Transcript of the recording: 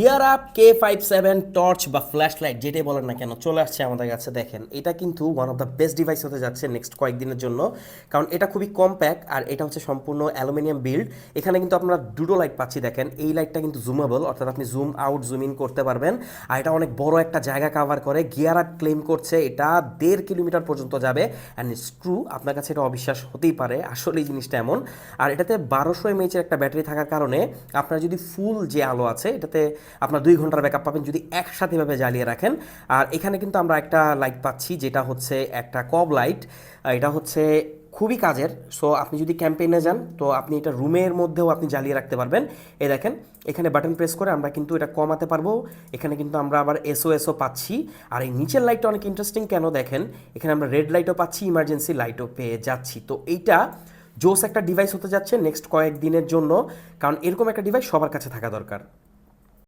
Here আপ কে five seven torch বা ফ্ল্যাশ লাইট যেটাই বলেন না কেন, চলে আসছে আমাদের কাছে, দেখেন। এটা কিন্তু one of the best device হতে যাচ্ছে নেক্সট কয়েকদিনের জন্য। কারণ এটা খুবই কম্প্যাক্ট আর এটা হচ্ছে সম্পূর্ণ অ্যালুমিনিয়াম বিল্ড এখানে কিন্তু আপনারা দুটো লাইট পাচ্ছি, দেখেন। এই লাইটটা কিন্তু জুমেবল অর্থাৎ আপনি জুম আউট জুম ইন করতে পারবেন। আর এটা অনেক বড় একটা জায়গা কাভার করে গিয়ার আপ ক্লেম করছে। এটা দেড় কিলোমিটার পর্যন্ত যাবে। অ্যান্ড স্ক্রু আপনার কাছে এটা অবিশ্বাস হতেই পারে। আসলে এই জিনিসটা এমন। আর এটাতে বারোশো এমএইচের একটা ব্যাটারি থাকার কারণে আপনার যদি ফুল যে আলো আছে, এটাতে আপনার দুই ঘণ্টার ব্যাকআপ পাবেন যদি একসাথে ভাবে জ্বালিয়ে রাখেন। আর এখানে কিন্তু আমরা একটা লাইট পাচ্ছি, যেটা হচ্ছে একটা কব লাইট এটা হচ্ছে খুবই কাজের। সো আপনি যদি ক্যাম্পেইনে যান, তো আপনি এটা রুমের মধ্যেও আপনি জ্বালিয়ে রাখতে পারবেন। এ দেখেন, এখানে বাটন প্রেস করে আমরা কিন্তু এটা কমাতে পারব। এখানে কিন্তু আমরা আবার এসওএসও পাচ্ছি। আর এই নিচের লাইটটা অনেক ইন্টারেস্টিং কেন দেখেন? এখানে আমরা রেড লাইটও পাচ্ছি ইমার্জেন্সি লাইটও পেয়ে যাচ্ছি। তো এইটা জোস একটা ডিভাইস হতে যাচ্ছে নেক্সট কয়েক দিনের জন্য। কারণ এরকম একটা ডিভাইস সবার কাছে থাকা দরকার।